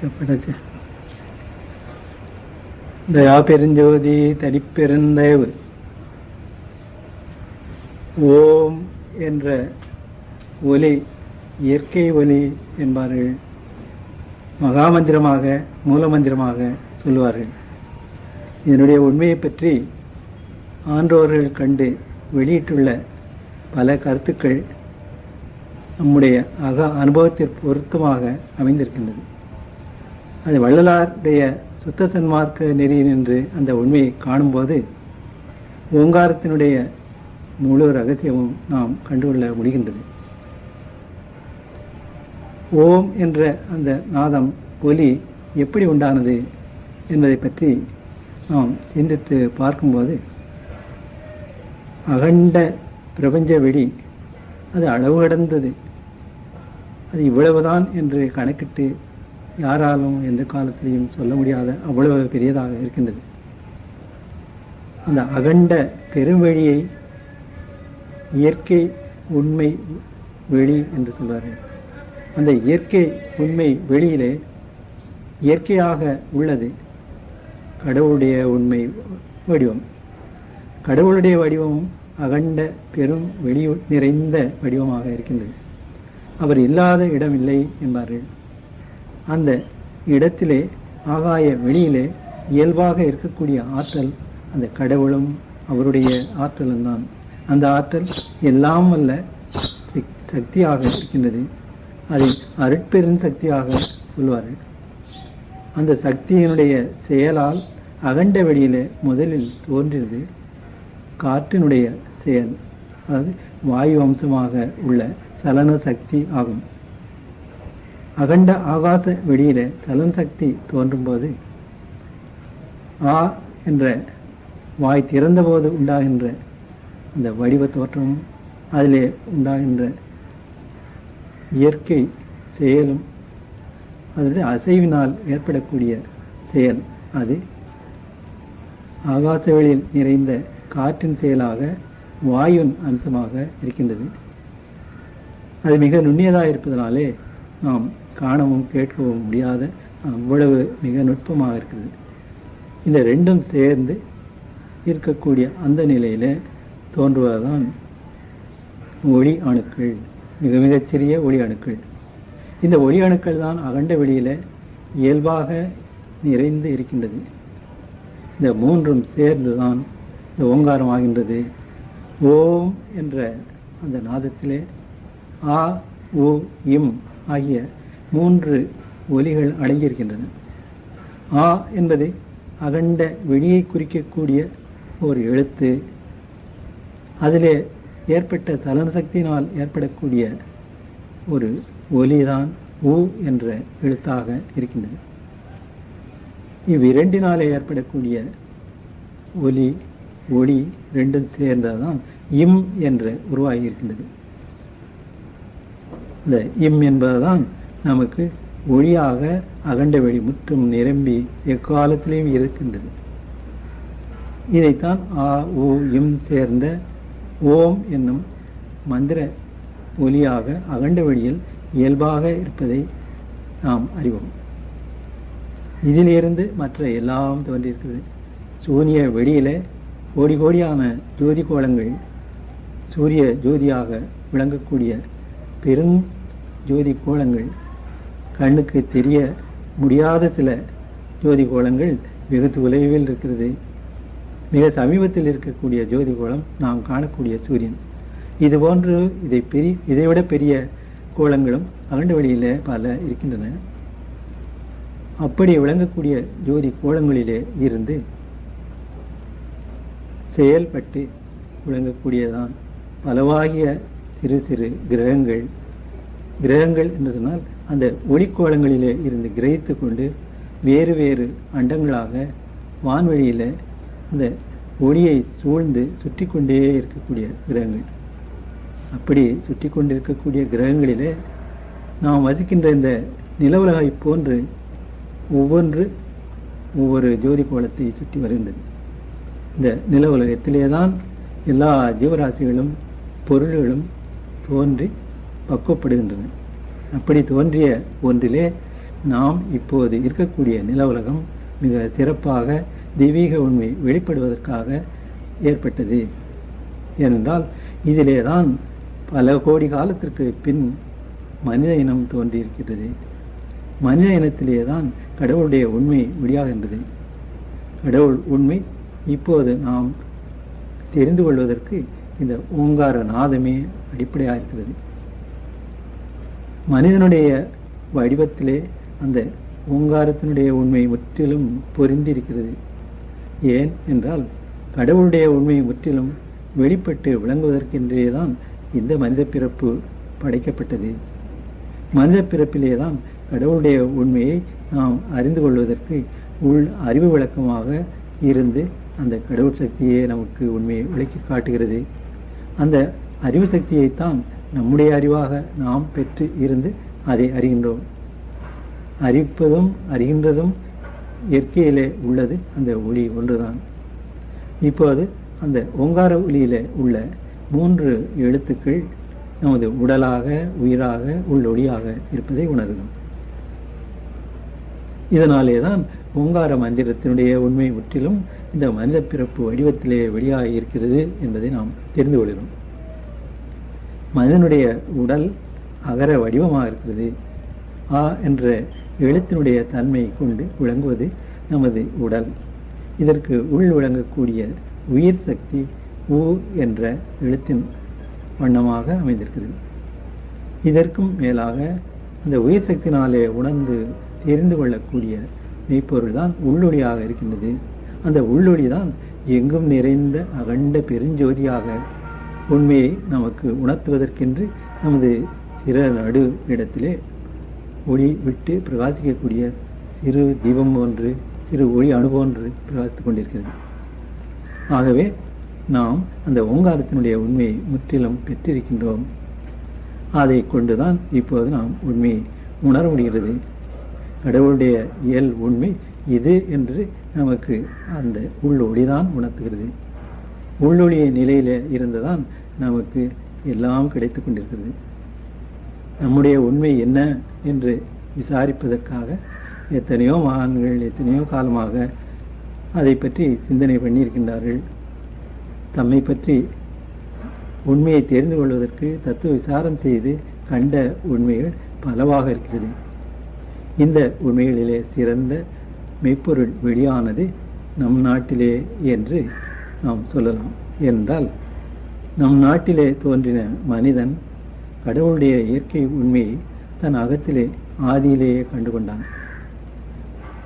பிறகு தயா பெருஞ்சோதி தனிப்பெருந்தேவு ஓம் என்ற ஒலி இயற்கை ஒலி என்பார்கள் மகாமந்திரமாக மூலமந்திரமாக சொல்வார்கள் இதனுடைய உண்மையை பற்றி ஆன்றோர்கள் கண்டு வெளியிட்டுள்ள பல கருத்துக்கள் நம்முடைய அக அனுபவத்திற்கு பொருத்தமாக அமைந்திருக்கின்றது. அது வள்ளலாருடைய சுத்த சன்மார்க்க நெறி என்று அந்த உண்மையை காணும்போது ஓங்காரத்தினுடைய முழு ரகசியமும் நாம் கண்டுகொள்ள முடிகின்றது. ஓம் என்ற அந்த நாதம் ஒலி எப்படி உண்டானது என்பதை பற்றி நாம் சிந்தித்து பார்க்கும்போது அகண்ட பிரபஞ்ச வெடி அது அளவு கடந்தது. அது இவ்வளவுதான் என்று கணக்கிட்டு யாராலும் எந்த காலத்திலையும் சொல்ல முடியாத அவ்வளவு பெரியதாக இருக்கின்றது. அந்த அகண்ட பெருவெளியை இயற்கை உண்மை வெளி என்று சொல்வார்கள். அந்த இயற்கை உண்மை வெளியிலே இயற்கையாக உள்ளது கடவுளுடைய உண்மை வடிவம். கடவுளுடைய வடிவமும் அகண்ட பெரும் வெளி நிறைந்த வடிவமாக இருக்கின்றது. அவர் இல்லாத இடம் இல்லை என்பார்கள். அந்த இடத்திலே ஆகாய வெளியிலே இயல்பாக இருக்கக்கூடிய ஆற்றல் அந்த கடவுளும் அவருடைய ஆற்றலும் தான். அந்த ஆற்றல் எல்லாம் அல்ல சக்தியாக இருக்கின்றது. அதை அருட்பெரும் சக்தியாக சொல்வார்கள். அந்த சக்தியினுடைய செயலால் அகண்ட வெளியிலே முதலில் தோன்றியது காற்றினுடைய செயல். அதாவது வாயு அம்சமாக உள்ள சலன சக்தி ஆகும். அகண்ட ஆகாச வெளியில சலன் சக்தி தோன்றும்போது ஆ என்ற வாய் திறந்தபோது உண்டாகின்ற அந்த வடிவ தோற்றமும் அதிலே உண்டாகின்ற இயற்கை செயலும் அதனுடைய அசைவினால் ஏற்படக்கூடிய செயல் அது ஆகாச வெளியில் நிறைந்த காற்றின் செயலாக வாயுவின் அம்சமாக இருக்கின்றது. அது மிக நுண்ணியதாக இருப்பதனாலே நாம் காணவும் கேட்கவும் முடியாத அவ்வளவு மிக நுட்பமாக இருக்குது. இந்த ரெண்டும் சேர்ந்து இருக்கக்கூடிய அந்த நிலையில் தோன்றுவதுதான் ஒளி அணுக்கள் மிக மிகச் சிறிய ஒளி அணுக்கள். இந்த ஒளி அணுக்கள் தான் அகண்ட வெளியில் இயல்பாக நிறைந்து இருக்கின்றது. இந்த மூன்றும் சேர்ந்து தான் இந்த ஓங்காரம் ஆகின்றது. ஓம் என்ற அந்த நாதத்திலே ஆ உ இம் ஆகிய மூன்று ஒலிகள் அடங்கியிருக்கின்றன. ஆ என்பது அகண்ட வெளியை குறிக்கக்கூடிய ஒரு எழுத்து. அதிலே ஏற்பட்ட சலன சக்தியினால் ஏற்படக்கூடிய ஒரு ஒலிதான் ஊ என்ற எழுத்தாக இருக்கின்றது. இவ்விரண்டினாலே ஏற்படக்கூடிய ஒலி ஒளி ரெண்டும் சேர்ந்ததுதான் இம் என்று உருவாகி இருக்கின்றது. இந்த இம் என்பதுதான் நமக்கு ஒளியாக அகண்ட வெளி முற்றும் நிரம்பி எக்காலத்திலையும் இருக்கின்றது. இதைத்தான் ஆ ஓ இம் சேர்ந்த ஓம் என்னும் மந்திர ஒலியாக அகண்ட வெளியில் இயல்பாக இருப்பதை நாம் அறிவோம். இதிலிருந்து மற்ற எல்லாம் தோன்றியிருக்கிறது. சூரிய வெளியில் கோடி கோடியான ஜோதி கோலங்கள் சூரிய ஜோதியாக விளங்கக்கூடிய பெரும் ஜோதி கோலங்கள் கண்ணுக்கு தெரிய முடியாத சில ஜோதி கோலங்கள் வெகு தொலைவில் இருக்கிறது. மிக சமீபத்தில் இருக்கக்கூடிய ஜோதி கோலம் நாம் காணக்கூடிய சூரியன். இது போன்று இதை பெரிய இதைவிட பெரிய கோலங்களும் அகண்ட வழியில் பல இருக்கின்றன. அப்படி விளங்கக்கூடிய ஜோதி கோலங்களிலே இருந்து செயல்பட்டு விளங்கக்கூடியதான் பலவாகிய சிறு சிறு கிரகங்கள் கிரகங்கள் என்று சொன்னால் அந்த ஒளிக்கோளங்களிலே இருந்து கிரகித்து கொண்டு வேறு வேறு அண்டங்களாக வான்வழியில் அந்த ஒளியை சூழ்ந்து சுற்றி கொண்டே இருக்கக்கூடிய கிரகங்கள். அப்படி சுற்றி கொண்டிருக்கக்கூடிய கிரகங்களிலே நாம் வசிக்கின்ற இந்த நிலவுலகை போன்று ஒவ்வொன்று ஒவ்வொரு ஜோதி கோலத்தை சுற்றி வருகின்றது. இந்த நில உலகத்திலே தான் எல்லா ஜீவராசிகளும் பொருள்களும் தோன்றி பக்குவப்படுகின்றன. அப்படி தோன்றிய ஒன்றிலே நாம் இப்போது இருக்கக்கூடிய நில உலகம் மிக சிறப்பாக தெய்வீக உண்மை வெளிப்படுவதற்காக ஏற்பட்டது. ஏனென்றால் இதிலே தான் பல கோடி காலத்திற்கு பின் மனித இனம் தோன்றியிருக்கிறது மனித இனத்திலே தான் கடவுளுடைய உண்மை வெளியாகின்றது. கடவுள் உண்மை இப்போது நாம் தெரிந்து கொள்வதற்கு இந்த ஓங்கார நாதமே அடிப்படையாக இருக்கிறது மனிதனுடைய வடிவத்திலே அந்த ஓங்காரத்தினுடைய உண்மை முற்றிலும் பொருந்திருக்கிறது ஏன் என்றால் கடவுளுடைய உண்மை முற்றிலும் வெளிப்பட்டு விளங்குவதற்கென்றே தான் இந்த மனித பிறப்பு படைக்கப்பட்டது. மனித பிறப்பிலே தான் கடவுளுடைய உண்மையை நாம் அறிந்து கொள்வதற்கு உள் அறிவு விளக்கமாக இருந்து அந்த கடவுள் சக்தியே நமக்கு உண்மையை விளக்கி காட்டுகிறது. அந்த அறிவு சக்தியைத்தான் நம்முடைய அறிவாக நாம் பெற்று இருந்து அதை அறிகின்றோம். அறிப்பதும் அறிகின்றதும் இயற்கையிலே உள்ளது அந்த ஒளி ஒன்றுதான். இப்போது அந்த ஓங்கார ஒளியில உள்ள மூன்று எழுத்துக்கள் நமது உடலாக உயிராக உள்ளொளியாக இருப்பதை உணர்கிறோம். இதனாலே தான் ஓங்கார மந்திரத்தினுடைய உண்மை முற்றிலும் இந்த மனித பிறப்பு வடிவத்திலே வெளியாக இருக்கிறது என்பதை நாம் தெரிந்து கொள்கிறோம். மனிதனுடைய உடல் அகர வடிவமாக இருக்கிறது. ஆ என்ற எழுத்தினுடைய தன்மை கொண்டு விளங்குவது நமது உடல். இதற்கு உள் விளங்கக்கூடிய உயிர் சக்தி ஊ என்ற எழுத்தின் வண்ணமாக அமைந்திருக்கிறது. இதற்கும் மேலாக அந்த உயிர் சக்தினாலே உணர்ந்து தெரிந்து கொள்ளக்கூடிய மெய்ப்பொருள் தான் உள்ளொளியாக இருக்கின்றது. அந்த உள்ளொளி தான் எங்கும் நிறைந்த அகண்ட பெருஞ்சோதியாக உண்மையை நமக்கு உணர்த்துவதற்கென்று நமது சிற நடு இடத்திலே ஒளி விட்டு பிரகாசிக்கக்கூடிய சிறு தீபம் ஒன்று சிறு ஒளி அனுபவம் என்று பிரகாசித்துக் கொண்டிருக்கிறது. ஆகவே நாம் அந்த ஓங்காரத்தினுடைய உண்மையை முற்றிலும் பெற்றிருக்கின்றோம். அதை கொண்டுதான் இப்போது நாம் உண்மையை உணர முடிகிறது. கடவுளுடைய இயல் உண்மை இது என்று நமக்கு அந்த உள்ளொளிதான் உணர்த்துகிறது. உள்ளொழிய நிலையில் இருந்துதான் நமக்கு எல்லாம் கிடைத்து கொண்டிருக்கிறது. நம்முடைய உண்மை என்ன என்று விசாரிப்பதற்காக எத்தனையோ மகான்கள் எத்தனையோ காலமாக அதை பற்றி சிந்தனை பண்ணியிருக்கின்றார்கள். தம்மை பற்றி உண்மையை தெரிந்து கொள்வதற்கு தத்துவ விசாரம் செய்து கண்ட உண்மைகள் பலவாக இருக்கிறது. இந்த உண்மைகளிலே சிறந்த மெய்ப்பொருள் வெளியானது நம் நாட்டிலே என்று நாம் சொல்லலாம். என்றால் நம் நாட்டிலே தோன்றின மனிதன் கடவுளுடைய இயற்கை உண்மையை தன் அகத்திலே ஆதியிலேயே கண்டுகொண்டான்.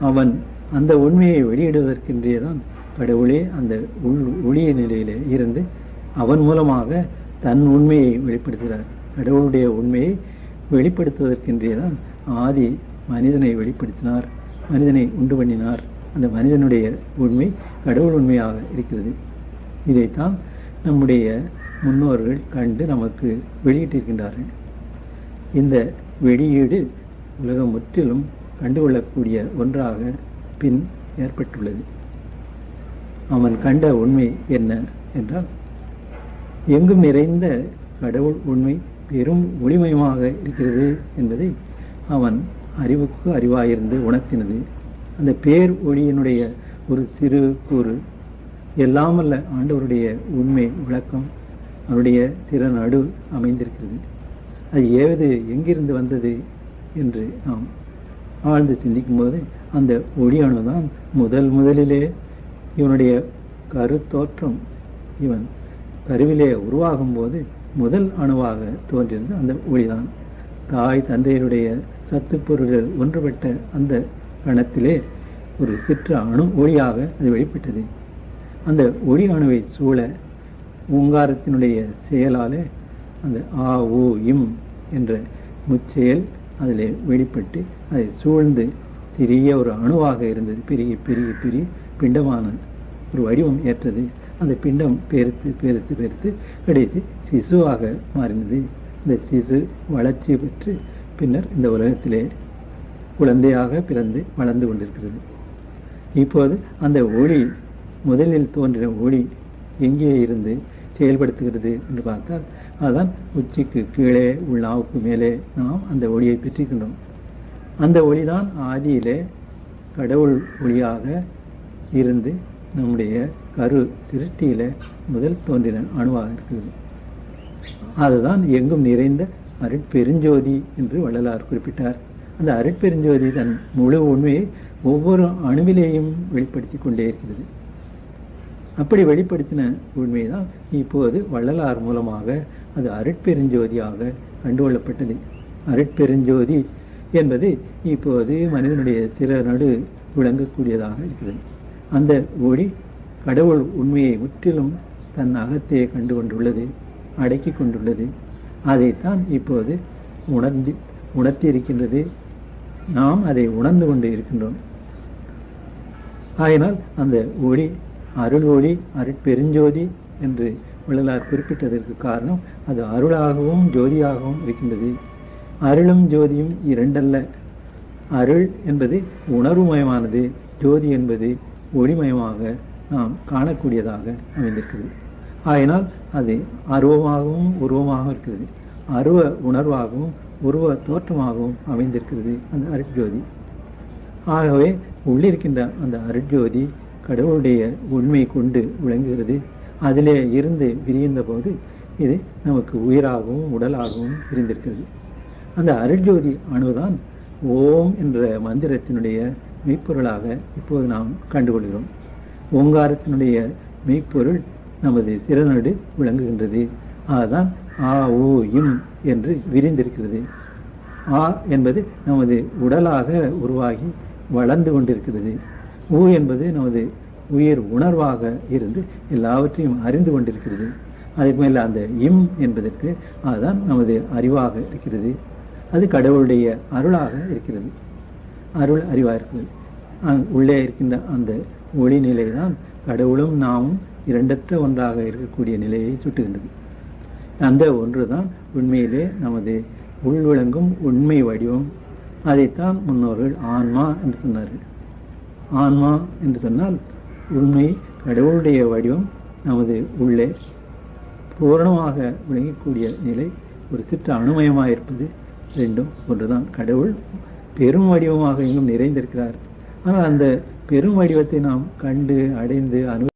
அவன் அந்த உண்மையை வெளியிடுவதற்கென்றேதான் கடவுளே அந்த உள் ஒளிய நிலையிலே இருந்து அவன் மூலமாக தன் உண்மையை வெளிப்படுத்துகிறார். கடவுளுடைய உண்மையை வெளிப்படுத்துவதற்கென்றேதான் ஆதி மனிதனை வெளிப்படுத்தினார் மனிதனை உண்டு பண்ணினார். அந்த மனிதனுடைய உண்மை கடவுள் உண்மையாக இருக்கிறது. இதைத்தான் நம்முடைய முன்னோர்கள் கண்டு நமக்கு வெளியிட்டிருக்கின்றார்கள். இந்த வெளியீடு உலகம் முற்றிலும் கண்டுகொள்ளக்கூடிய ஒன்றாக பின் ஏற்பட்டுள்ளது. அவன் கண்ட உண்மை என்ன என்றால் எங்கும் நிறைந்த கடவுள் உண்மை பெரும் ஒளிமயமாக இருக்கிறது என்பதை அவன் அறிவுக்கு அறிவாயிருந்து உணர்த்தினது. அந்த பேர் ஒளியினுடைய ஒரு சிறு கூறு. எல்லாமல்ல ஆண்டவருடைய உண்மை விளக்கம் அவருடைய சிற நடு அமைந்திருக்கிறது. அது ஏவது எங்கிருந்து வந்தது என்று நாம் ஆழ்ந்து சிந்திக்கும் போது அந்த ஒளி தான் முதல் முதலிலே இவனுடைய கருத்தோற்றம். இவன் கருவிலே உருவாகும் போது முதல் அணுவாக தோன்றியது அந்த ஒளிதான். தாய் தந்தையருடைய சத்துப்பொருள்கள் ஒன்றுபட்ட அந்த கணத்திலே ஒரு சிற்ற அணு ஒளியாக அது வெளிப்பட்டது. அந்த ஒளி அணுவை சூழ ஓங்காரத்தினுடைய செயலாலே அந்த ஆ ஓ இம் என்ற முச்செயல் அதில் வெளிப்பட்டு அதை சூழ்ந்து சிறிய ஒரு அணுவாக இருந்தது. பெரிய பெரிய பெரிய பிண்டமான ஒரு வடிவம் ஏற்றது. அந்த பிண்டம் பெருத்து பெருத்து பெருத்து கடைசி சிசுவாக மாறினது. இந்த சிசு வளர்ச்சி பெற்று பின்னர் இந்த உலகத்திலே குழந்தையாக பிறந்து வளர்ந்து கொண்டிருக்கிறது. இப்போது அந்த ஒளி முதலில் தோன்றின ஒளி எங்கே இருந்து செயல்படுத்துகிறது என்று பார்த்தால் அதுதான் உச்சிக்கு கீழே உள்நாவுக்கு மேலே நாம் அந்த ஒளியை பெற்றிருக்கின்றோம். அந்த ஒளிதான் ஆதியிலே கடவுள் ஒளியாக இருந்து நம்முடைய கரு சிருஷ்டியில முதல் தோன்றின அணுவாக இருக்குது அதுதான் எங்கும் நிறைந்த அருட்பெருஞ்சோதி என்று வள்ளலார் குறிப்பிட்டார். அந்த அருட்பெருஞ்சோதி தன் முழு உண்மையை ஒவ்வொரு அணுவிலேயும் வெளிப்படுத்தி கொண்டே இருக்கிறது. அப்படி வெளிப்படுத்தின உண்மைதான் இப்போது வள்ளலார் மூலமாக அது அருட்பெருஞ்சோதியாக கண்டுகொள்ளப்பட்டது. அருட்பெருஞ்சோதி என்பது இப்போது மனிதனுடைய சில நடு விளங்கக்கூடியதாக இருக்கிறது. அந்த ஒளி கடவுள் உண்மையை முற்றிலும் தன் அகத்தையே கண்டு கொண்டுள்ளது அடக்கி கொண்டுள்ளது. அதைத்தான் இப்போது உணர்ந்து உணர்த்தி இருக்கின்றது நாம் அதை உணர்ந்து கொண்டு இருக்கின்றோம். ஆயினால் அந்த ஒளி அருள் ஒளி அருட்பெருஞ்சோதி என்று வள்ளலார் குறிப்பிட்டதற்கு காரணம் அது அருளாகவும் ஜோதியாகவும் இருக்கின்றது. அருளும் ஜோதியும் இரண்டல்ல. அருள் என்பது உணர்வுமயமானது ஜோதி என்பது ஒளிமயமாக நாம் காணக்கூடியதாக அமைந்திருக்கிறது. ஆயினால் அது அருவமாகவும் உருவமாகவும் இருக்கிறது. அருவ உணர்வாகவும் உருவ தோற்றமாகவும் அமைந்திருக்கிறது அந்த அருட்ஜோதி. ஆகவே உள்ளிருக்கின்ற அந்த அருட்ஜோதி கடவுளுடைய உண்மை கொண்டு விளங்குகிறது. அதிலே இருந்து விரிந்த போது இது நமக்கு உயிராகவும் உடலாகவும் இருந்திருக்கிறது. அந்த அருட்ஜோதி அணுதான் ஓம் என்ற மந்திரத்தினுடைய மெய்ப்பொருளாக இப்போது நாம் கண்டுகொள்கிறோம். ஓங்காரத்தினுடைய மெய்ப்பொருள் நமது சிறநடு விளங்குகின்றது. அதுதான் ஆ ஓ இம் என்று விரிந்திருக்கிறது. ஆ என்பது நமது உடலாக உருவாகி வளர்ந்து கொண்டிருக்கிறது. ஊ என்பது நமது உயிர் உணர்வாக இருந்து எல்லாவற்றையும் அறிந்து கொண்டிருக்கிறது. அதுக்கு மேல அந்த இம் என்பதற்கு அதுதான் நமது அறிவாக இருக்கிறது. அது கடவுளுடைய அருளாக இருக்கிறது. அருள் அறிவாக இருக்கிறது அங் உள்ளே இருக்கின்ற அந்த ஒளி நிலை தான் கடவுளும் நாமும் இரண்டற்ற ஒன்றாக இருக்கக்கூடிய நிலையை சுட்டுகின்றது. அந்த ஒன்று தான் உண்மையிலே நமது உள்விளங்கும் உண்மை வடிவம். அதைத்தான் முன்னோர்கள் ஆன்மா என்று சொன்னார்கள். ஆன்மா என்று சொன்னால் உண்மை கடவுளுடைய வடிவம் நமது உள்ளே பூரணமாக விளங்கக்கூடிய நிலை ஒரு சிற்று அணுமயமாக இருப்பது ரெண்டும் ஒன்றுதான். கடவுள் பெரும் வடிவமாக எங்கும் நிறைந்திருக்கிறார். ஆனால் அந்த பெரும் வடிவத்தை நாம் கண்டு அடைந்து அனு